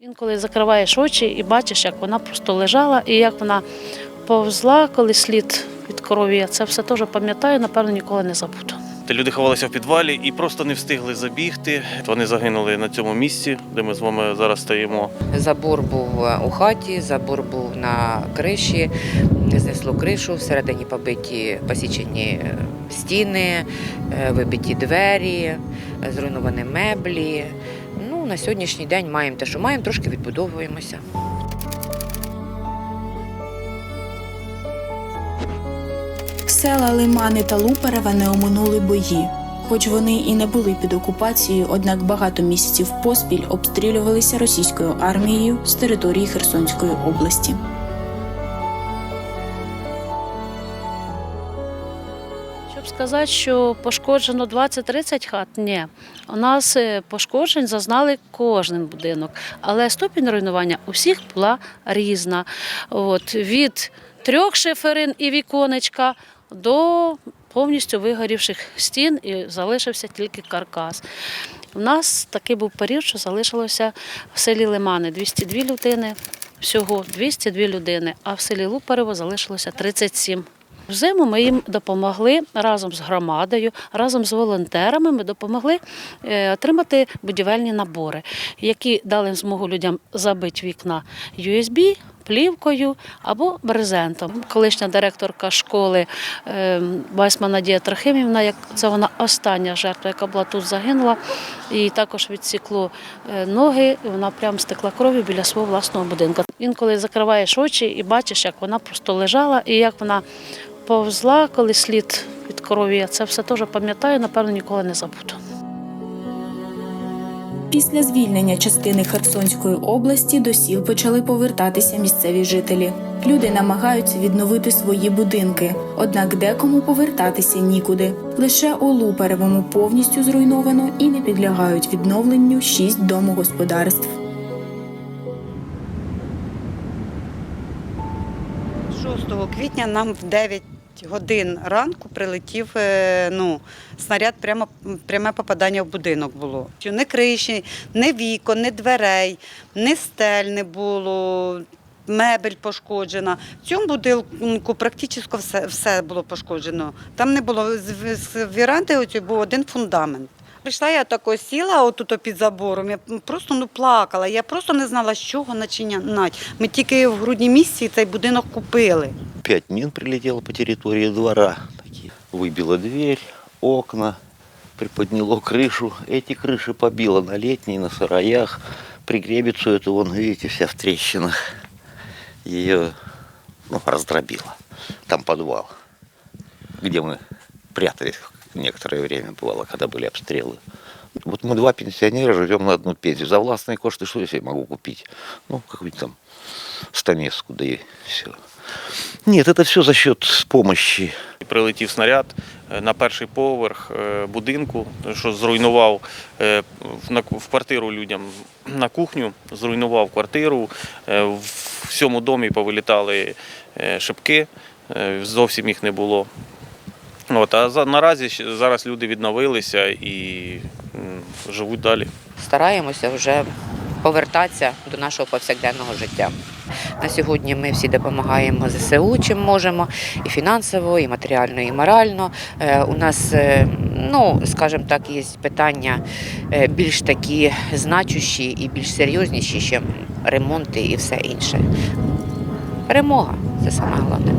Інколи закриваєш очі і бачиш, як вона просто лежала і як вона повзла, коли слід від крові. Я це все теж пам'ятаю, напевно, ніколи не забуду. Та Люди ховалися в підвалі і просто не встигли забігти. Вони загинули на цьому місці, де ми з вами зараз стоїмо. Забор був е, у хаті, забор був на криші, знесло кришу, всередині побиті посічені е, стіни, е, вибиті двері, зруйновані меблі. Ну, на сьогоднішній день маємо те, що маємо, трошки відбудовуємося. Села Лимани та Луперева не оминули бої. Хоч вони і не були під окупацією, однак багато місяців поспіль обстрілювалися російською армією з території Херсонської області. Сказати, що пошкоджено 20-30 хат, ні. У нас е, пошкоджень зазнали кожен будинок, але ступінь руйнування у всіх була різна. От, від трьох шиферин і віконечка до повністю вигорівших стін і залишився тільки каркас. У нас такий був період, що залишилося в селі Лимани 202 людини, всього 202 людини, а в селі Луперево залишилося 37 Взиму ми їм допомогли разом з громадою, разом з волонтерами. Ми допомогли е, отримати будівельні набори, які дали змогу людям забити вікна USB, плівкою або брезентом. Колишня директорка школи е, Байсман Надія Трохимівна, як це вона остання жертва, яка була тут загинула, і також відсікло е, ноги. і Вона прямо стекла кров'ю біля свого власного будинку. Інколи закриваєш очі і бачиш, як вона просто лежала і як вона повзла, коли слід від крові. Я це все теж пам'ятаю, напевно, ніколи не забуду. Після звільнення частини Херсонської області до сіл почали повертатися місцеві жителі. Люди намагаються відновити свої будинки, однак декому повертатися нікуди. Лише у Луперевому повністю зруйновано і не підлягають відновленню шість домогосподарств. 6 квітня нам в 9 годин ранку прилетів е, ну, снаряд, прямо пряме попадання в будинок було. Ні криші, ні вікон, ні дверей, ні стель не було. Мебель пошкоджена. В цьому будинку практично все, все було пошкоджено. Там не було з, оцю був один фундамент. Прийшла я тако сіла отут під забором. Я просто ну плакала. Я просто не знала, з чого начинати. Ми тільки в грудні місяці цей будинок купили. Пять мин прилетело по территории двора. Такие. Выбило дверь, окна, приподняло крышу. Эти крыши побило на летней, на сыроях. Пригребицу эту, вон, видите, вся в трещинах. Ее ну, раздробило. Там подвал, где мы прятались некоторое время бывало, когда были обстрелы. Вот мы два пенсионера живем на одну пенсию. За властные кошты что я себе могу купить? Ну, какую-нибудь там стамеску, да и все. Нет, это все за счет помощи Прилетів снаряд е, на перший поверх е, будинку, що зруйнував е, в- квартиру людям на кухню, зруйнував квартиру. В всьому домі повилітали шибки, зовсім їх не було. От, а за, наразі зараз люди відновилися і живуть далі. Стараємося вже повертатися до нашого повсякденного життя. На сьогодні ми всі допомагаємо ЗСУ, чим можемо, і фінансово, і матеріально, і морально. Е, У нас, е, ну скажімо так, є питання е, більш такі значущі і більш серйозніші, ніж ремонти і все інше. Перемога це саме головне.